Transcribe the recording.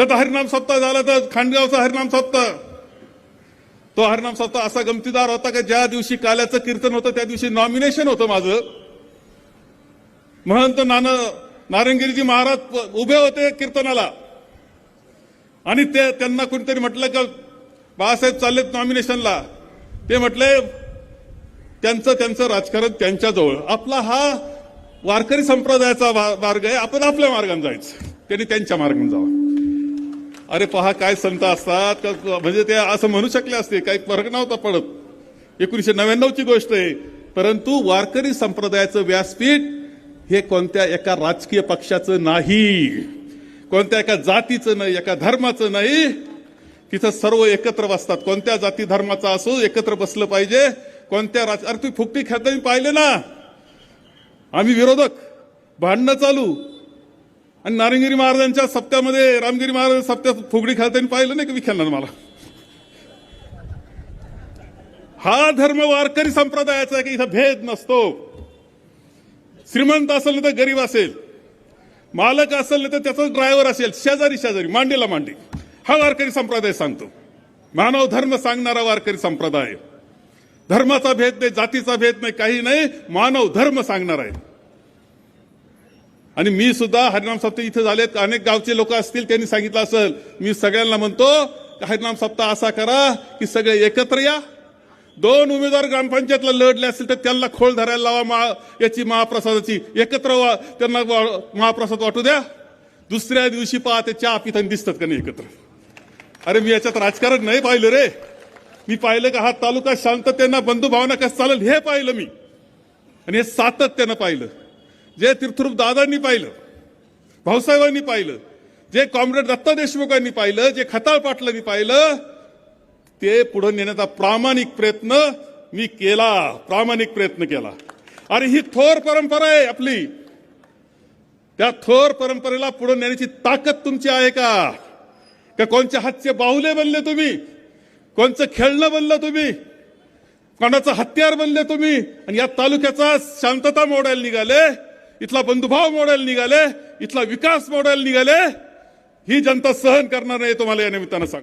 त्याचा हरिनाम सप्ताह झाला तर खांडगावचा हरिनाम सप्ताह तो हरिनाम सप्ताह असा गमतीदार होता का ज्या दिवशी काल्याचं कीर्तन होतं त्या दिवशी नॉमिनेशन होतं माझं. महंत नाना नारंगिरीजी महाराज उभे होते कीर्तनाला. आणि ते त्यांना कोणीतरी म्हटलं का बाळासाहेब चाललेत नॉमिनेशनला ते म्हटले त्यांचं त्यांचं राजकारण त्यांच्याजवळ. आपला हा वारकरी संप्रदायाचा मार्ग आहे आपण आपल्या मार्गाने जायचं. त्यांनी त्यांच्या मार्गाने जावं. अरे पहा काय संत असतात का- म्हणजे ते असं म्हणू शकले असते काही फरक नव्हता पडत. एकोणीसशे नव्याण्णवची गोष्ट आहे. परंतु वारकरी संप्रदायाचं व्यासपीठ हे कोणत्या एका राजकीय पक्षाचं नाही. कोणत्या एका जातीचं नाही एका धर्माचं नाही. तिथं सर्व एकत्र बसतात. कोणत्या जाती धर्माचा असो एकत्र बसलं पाहिजे. कोणत्या राज अरे तुम्ही फुकटी खेळता मी पाहिले ना. आम्ही विरोधक. भांडणं चालू. आणि नारंगिरी महाराजांच्या सप्त्यामध्ये रामगिरी महाराज सप्त्यात फुगडी खेळताना पाहिलं नाही का विखेलणार मला? हा धर्म वारकरी संप्रदायाचा आहे की इथं भेद नसतो. श्रीमंत असेल ना तर गरीब असेल. मालक असेल ना तर त्याचा ड्रायव्हर असेल शेजारी शेजारी मांडीला मांडी. हा वारकरी संप्रदाय सांगतो. मानव धर्म सांगणारा वारकरी संप्रदाय. धर्माचा भेद नाही जातीचा भेद नाही काही नाही मानव धर्म सांगणार आहे. आणि मी सुद्धा हरिनाम सप्ताह इथे झालेत. अनेक गावचे लोक असतील त्यांनी सांगितलं असेल मी सगळ्यांना म्हणतो की हरिनाम सप्ताह असा करा की सगळे एकत्र या. दोन उमेदवार ग्रामपंचायतला लढले असतील तर त्यांना खोल धरायला लावा मा याची महाप्रसादाची. एकत्र वा त्यांना वा- महाप्रसाद वाटू द्या. दुसऱ्या दिवशी पहा ते चहा पिताना दिसतात का नाही एकत्र? अरे मी याच्यात राजकारण नाही पाहिलं रे. मी पाहिलं का हा तालुका शांततेनं बंधुभावना कसं चालेल हे पाहिलं मी. आणि हे सातत्यानं पाहिलं. जे तीर्थरूप दादांनी पाहिलं भाऊसाहेबांनी पाहिलं जे कॉम्रेड दत्ता देशमुखांनी पाहिलं जे खताळ पाटलांनी पाहिलं ते पुढे नेण्याचा प्रामाणिक प्रयत्न मी केला प्रामाणिक प्रयत्न केला. अरे ही थोर परंपरा आहे आपली. त्या थोर परंपरेला पुढे नेण्याची ताकद तुमची आहे का? का कोणच्या हातचे बाहुले बनले तुम्ही? कोणचं खेळणं बनलं तुम्ही? कोणाचं हत्यार बनले तुम्ही? आणि या तालुक्याचा शांतता मोडायला निघाले. इथला बंधुभाव मॉडेल निघाले इथला विकास मॉडेल निघाले ही जनता सहन करणार नाही तुम्हाला या निमित्तानं सांग